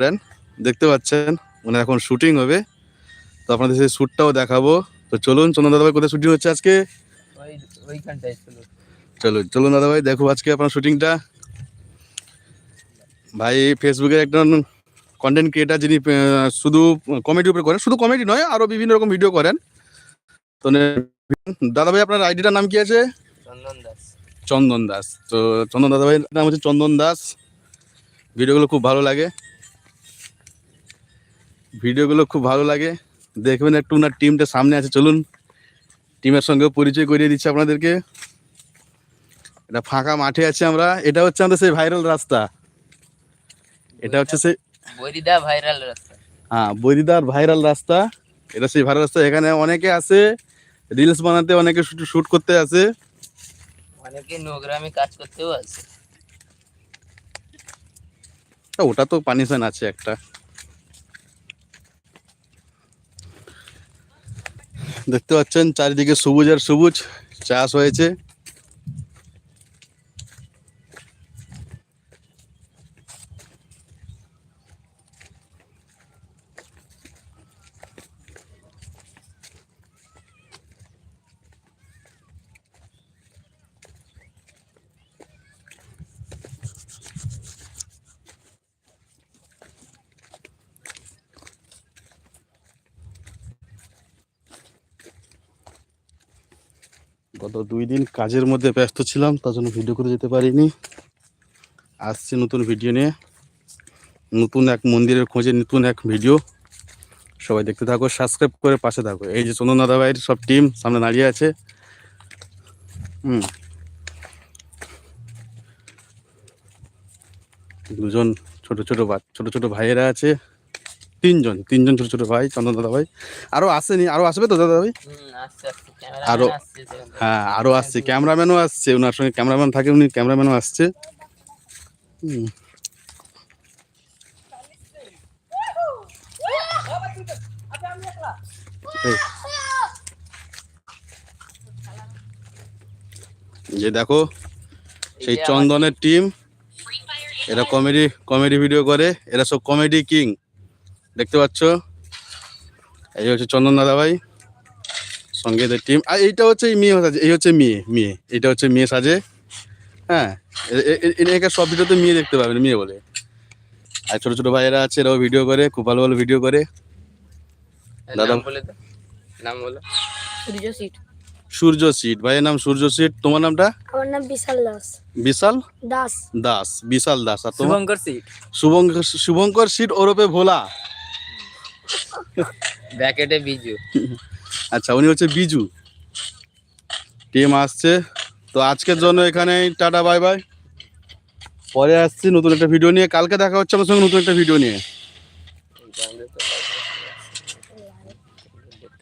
করেন দেখতে পাচ্ছেন মানে এখন শুটিং হবে। তো আপনাদের সেই শ্যুটটাও দেখাবো। তো চলুন চন্দন দাদাভাই কোথায় শুটিং হচ্ছে আজকে? চলুন। চলুন দাদাভাই দেখো আজকে আপনার শুটিংটা। ভাই ফেসবুকের একজন কন্টেন্ট ক্রিয়েটার যিনি শুধু কমেডি উপরে করেন শুধু কমেডি নয় আরও বিভিন্ন রকম ভিডিও করেন। তো দাদা ভাই আপনার আইডিটার নাম কি আছে? চন্দন দাস। চন্দন দাস। তো চন্দন দাদা ভাইয়ের নাম হচ্ছে চন্দন দাস। ভিডিওগুলো খুব ভালো লাগে। ভিডিওগুলো খুব ভালো লাগে। দেখবেন একটু ওনার টিমটা সামনে আছে চলুন। টিমের সঙ্গে পরিচয় করিয়ে দিচ্ছি আপনাদেরকে। এটা ফাঁকা মাঠে আছে আমরা। এটা হচ্ছে আমাদের সেই ভাইরাল রাস্তা। এটা হচ্ছে সেই বরিদা ভাইরাল রাস্তা। হ্যাঁ বৈদিদার ভাইরাল রাস্তা। এটা সেই ভাইরাল রাস্তা। এখানে অনেকে আসে রিলস বানাতে অনেকে শুট করতে আসে অনেকে নোংরামি কাজ করতেও আছে। ওটা তো পানিশন আছে একটা। দেখতে পাচ্ছেন চারিদিকে সবুজ আর সবুজ চাষ হয়েছে। গত দুই দিন কাজের মধ্যে ব্যস্ত ছিলাম, তার জন্য ভিডিও করে যেতে পারিনি। আসছে নতুন ভিডিও নিয়ে। নতুন এক মন্দিরের খোঁজে নতুন এক ভিডিও সবাই দেখতে থাকো সাবস্ক্রাইব করে পাশে থাকো। এই যে চন্দন দাদা ভাইয়ের সব টিম সামনে দাঁড়িয়ে আছে। হুম। দুজন ছোট ছোট ছোট ছোট ভাইয়েরা আছে। তিনজন তিনজন ছোট ছোট ভাই চন্দন দাদা ভাই। আরও আসেনি আরও আসবে তো দাদা ভাই? আরো-। হ্যাঁ আরও আসছে ক্যামেরাম্যানও আসছে ওনার সঙ্গে ক্যামেরাম্যান থাকে উনি ক্যামেরাম্যানও আসছে। যে দেখো সেই চন্দনের টিম এরা কমেডি কমেডি ভিডিও করে এরা সব কমেডি কিং দেখতে পাচ্ছ? এই হচ্ছে চন্দন দাদা ভাই সঙ্গে এদের টিম আর এইটা হচ্ছে এই মেয়ে সাজে এই হচ্ছে মেয়ে মেয়ে। এটা হচ্ছে মেয়ে সাজে। হ্যাঁ এ- এ- এ- এনাকে সব ভিডিওতে মেয়ে দেখতে পাবেন মেয়ে বলে। আর ছোট ছোট ভাইয়েরা আছে এরাও ভিডিও করে খুব ভালো ভালো ভিডিও করে। দাদা- নাম বলে নাম বলো। সূর্য সিট। সূর্য সিট। ভাইয়ের নাম সূর্য সিট। তোমার নামটা? আমার নাম বিশাল দাস। বিশাল? দাস। দাস বিশাল দাস। আর তোমার? শুভঙ্কর সিট। শুভঙ্কর শুভঙ্কর সিট ওরপে ভোলা। ব্যাকেটে বিজু আচ্ছা উনি হচ্ছে বিজু টিম আসছে। তো আজকের জন্য এখানে টাটা বাই বাই। পরে আসছি নতুন একটা ভিডিও নিয়ে। কালকে দেখা হচ্ছে আমার সঙ্গে নতুন একটা ভিডিও নিয়ে।